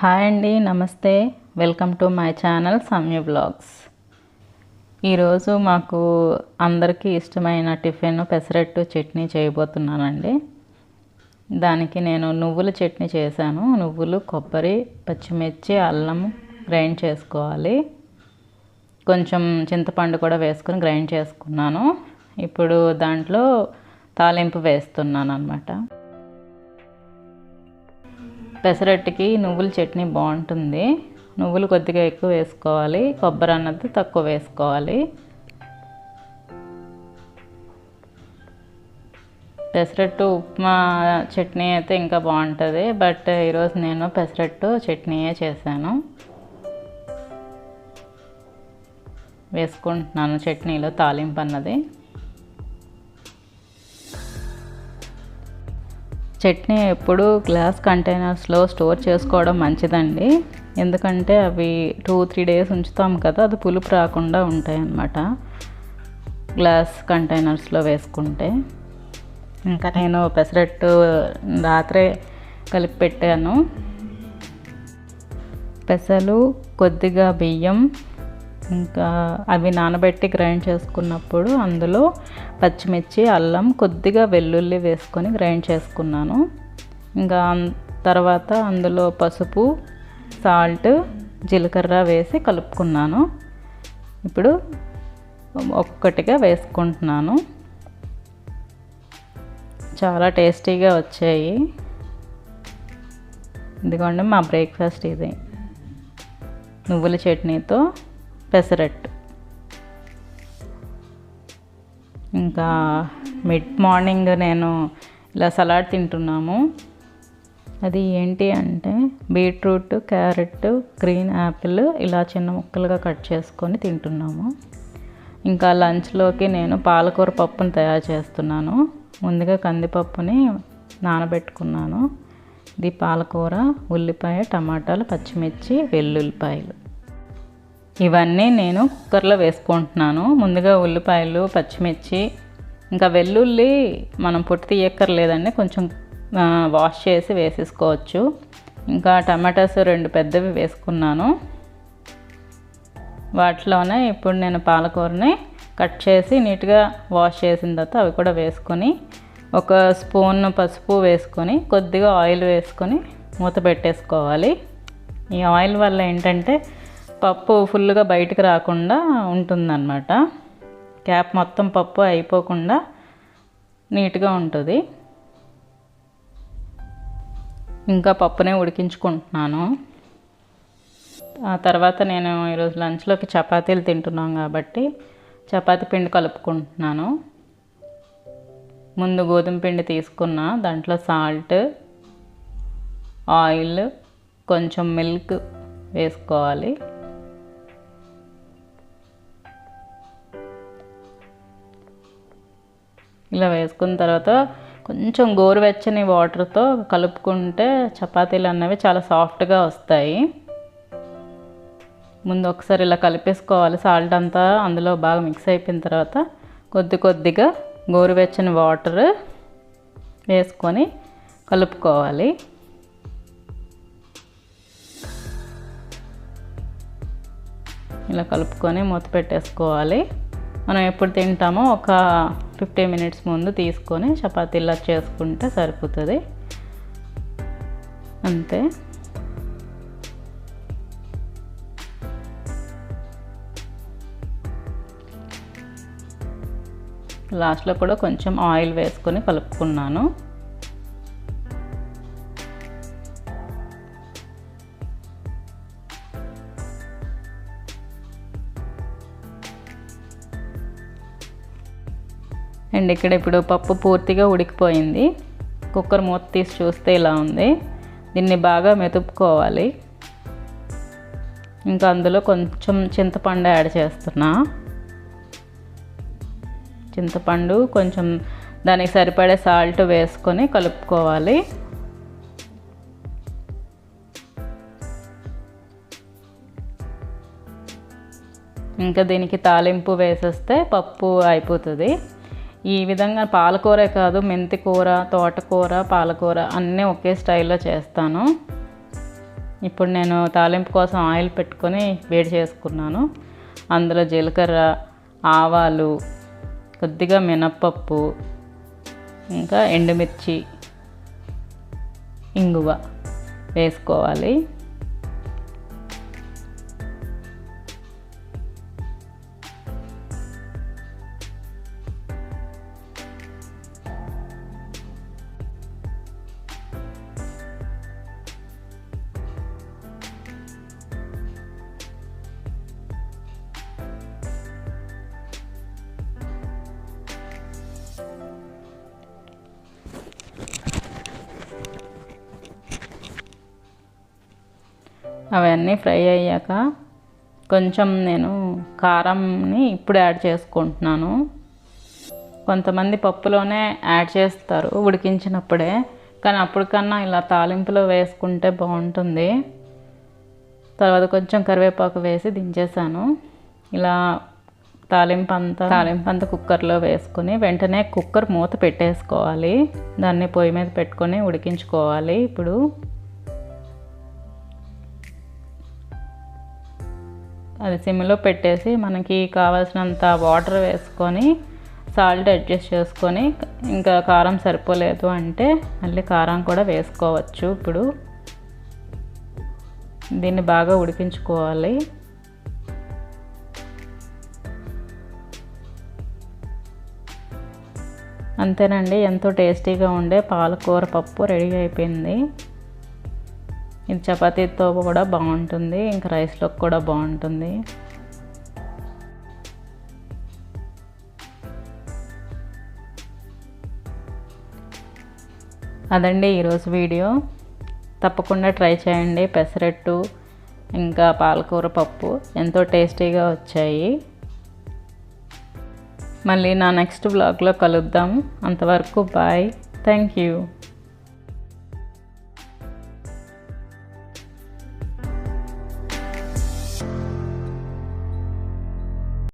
Hi అండి నమస్తే. Welcome to my channel Samya blogs. ఈరోజు మాకు అందరికీ ఇష్టమైన టిఫిన్ పెసరట్టు చట్నీ చేయబోతున్నానండి. దానికి నేను నువ్వుల చట్నీ చేశాను. నువ్వులు కొబ్బరి పచ్చిమిర్చి అల్లం గ్రైండ్ చేసుకోవాలి. కొంచెం చింతపండు కూడా వేసుకొని గ్రైండ్ చేసుకున్నాను. ఇప్పుడు దాంట్లో తాలింపు వేస్తున్నాను అనమాట పెసరట్టుకి నువ్వుల చట్నీ బాగుంటుంది. నువ్వులు కొద్దిగా ఎక్కువ వేసుకోవాలి. కొబ్బరి అన్నది తక్కువ వేసుకోవాలి. పెసరట్టు ఉప్మా చట్నీ అయితే ఇంకా బాగుంటుంది. బట్ ఈరోజు నేను పెసరట్టు చట్నీయే చేశాను. వేసుకుంటున్నాను చట్నీలో తాలింపు అన్నది. చట్నీ ఎప్పుడు గ్లాస్ కంటైనర్స్లో స్టోర్ చేసుకోవడం మంచిదండి. ఎందుకంటే అవి టూ త్రీ డేస్ ఉంచుతాం కదా అది పులుపు రాకుండా ఉంటాయి అన్నమాట గ్లాస్ కంటైనర్స్లో వేసుకుంటే. ఇంకా నేను పెసరట్టు రాత్రే కలిపి పెట్టాను. పెసలు కొద్దిగా బియ్యం ఇంకా అవి నానబెట్టి గ్రైండ్ చేసుకున్నప్పుడు అందులో పచ్చిమిర్చి అల్లం కొద్దిగా వెల్లుల్లి వేసుకొని గ్రైండ్ చేసుకున్నాను. ఇంకా తర్వాత అందులో పసుపు సాల్ట్ జీలకర్ర వేసి కలుపుకున్నాను. ఇప్పుడు ఒక్కొక్కటిగా వేసుకుంటున్నాను. చాలా టేస్టీగా వచ్చాయి. ఇదిగోండి మా బ్రేక్ఫాస్ట్ ఇది. నువ్వుల చట్నీతో పెసరట్టు. ఇంకా మిడ్ మార్నింగ్ నేను ఇలా సలాడ్ తింటున్నాము. అది ఏంటి అంటే బీట్రూట్ క్యారెట్ గ్రీన్ యాపిల్ ఇలా చిన్న ముక్కలుగా కట్ చేసుకొని తింటున్నాము. ఇంకా లంచ్లోకి నేను పాలకూర పప్పును తయారు చేస్తున్నాను. ముందుగా కందిపప్పుని నానబెట్టుకున్నాను. ఇది పాలకూర ఉల్లిపాయ టమాటాలు పచ్చిమిర్చి వెల్లుల్లిపాయలు. ఇవన్నీ నేను కుక్కర్లో వేసుకుంటున్నాను. ముందుగా ఉల్లిపాయలు పచ్చిమిర్చి ఇంకా వెల్లుల్లి మనం పొట్టు తీయక్కర్లేదండి. కొంచెం వాష్ చేసి వేసేసుకోవచ్చు. ఇంకా టమాటాస్ రెండు పెద్దవి వేసుకున్నాను. వాటిలోనే ఇప్పుడు నేను పాలకూరని కట్ చేసి నీట్గా వాష్ చేసిన తర్వాత అవి కూడా వేసుకొని ఒక స్పూన్ పసుపు వేసుకొని కొద్దిగా ఆయిల్ వేసుకొని మూత పెట్టేసుకోవాలి. ఈ ఆయిల్ వల్ల ఏంటంటే పప్పు ఫుల్గా బయటకు రాకుండా ఉంటుందన్నమాట. క్యాప్ మొత్తం పప్పు అయిపోకుండా నీట్గా ఉంటుంది. ఇంకా పప్పునే ఉడికించుకుంటున్నాను. ఆ తర్వాత నేను ఈరోజు లంచ్లోకి చపాతీలు తింటున్నాం కాబట్టి చపాతీ పిండి కలుపుకుంటున్నాను. ముందు గోధుమ పిండి తీసుకున్న దాంట్లో సాల్ట్ ఆయిల్ కొంచెం మిల్క్ వేసుకోవాలి. ఇలా వేసుకున్న తర్వాత కొంచెం గోరువెచ్చని వాటర్తో కలుపుకుంటే చపాతీలు అన్నవి చాలా సాఫ్ట్గా వస్తాయి. ముందు ఒకసారి ఇలా కలిపేసుకోవాలి. సాల్ట్ అంతా అందులో బాగా మిక్స్ అయిపోయిన తర్వాత కొద్ది కొద్దిగా గోరువెచ్చని వాటర్ వేసుకొని కలుపుకోవాలి. ఇలా కలుపుకొని మూత పెట్టేసుకోవాలి. మనం ఎప్పుడు తింటామో ఒక ఫిఫ్టీ మినిట్స్ ముందు తీసుకొని చపాతీలా చేసుకుంటే సరిపోతుంది. అంతే. లాస్ట్లో కూడా కొంచెం ఆయిల్ వేసుకొని కలుపుకున్నాను. అండ్ ఇక్కడ ఇప్పుడు పప్పు పూర్తిగా ఉడికిపోయింది. కుక్కర్ మూత తీసి చూస్తే ఇలా ఉంది. దీన్ని బాగా మెతుక్కోవాలి ఇంకా అందులో కొంచెం చింతపండు యాడ్ చేస్తున్నా. చింతపండు కొంచెం దానికి సరిపడే సాల్ట్ వేసుకొని కలుపుకోవాలి. ఇంకా దీనికి తాలింపు వేసేస్తే పప్పు అయిపోతుంది. ఈ విధంగా పాలకూరే కాదు మెంతి కూర తోటకూర పాలకూర అన్నీ ఒకే స్టైల్లో చేస్తాను. ఇప్పుడు నేను తాలింపు కోసం ఆయిల్ పెట్టుకొని వేడి చేసుకున్నాను. అందులో జీలకర్ర ఆవాలు కొద్దిగా మినప్పప్పు ఇంకా ఎండుమిర్చి ఇంగువ వేసుకోవాలి. అవన్నీ ఫ్రై అయ్యాక కొంచెం నేను కారంని ఇప్పుడు యాడ్ చేసుకుంటున్నాను. కొంతమంది పప్పులోనే యాడ్ చేస్తారు ఉడికించినప్పుడే కానీ అప్పటికన్నా ఇలా తాలింపులో వేసుకుంటే బాగుంటుంది. తర్వాత కొంచెం కరివేపాకు వేసి దించేసాను. ఇలా తాలింపు అంతా తాలింపు అంతా కుక్కర్లో వేసుకొని వెంటనే కుక్కర్ మూత పెట్టేసుకోవాలి. దాన్ని పొయ్యి మీద పెట్టుకొని ఉడికించుకోవాలి ఇప్పుడు. అది సిమ్లో పెట్టేసి మనకి కావాల్సినంత వాటర్ వేసుకొని సాల్ట్ అడ్జస్ట్ చేసుకొని ఇంకా కారం సరిపోలేదు అంటే మళ్ళీ కారం కూడా వేసుకోవచ్చు ఇప్పుడు. దీన్ని బాగా ఉడికించుకోవాలి. అంతేనండి ఎంతో టేస్టీగా ఉండే పాలకూర పప్పు రెడీ అయిపోయింది. ఇది చపాతీతో కూడా బాగుంటుంది ఇంకా రైస్లో కూడా బాగుంటుంది. అదండి ఈరోజు వీడియో. తప్పకుండా ట్రై చేయండి పెసరట్టు ఇంకా పాలకూర పప్పు ఎంతో టేస్టీగా వచ్చాయి. మళ్ళీ నా నెక్స్ట్ బ్లాగ్లో కలుద్దాం. అంతవరకు బాయ్. Thank you.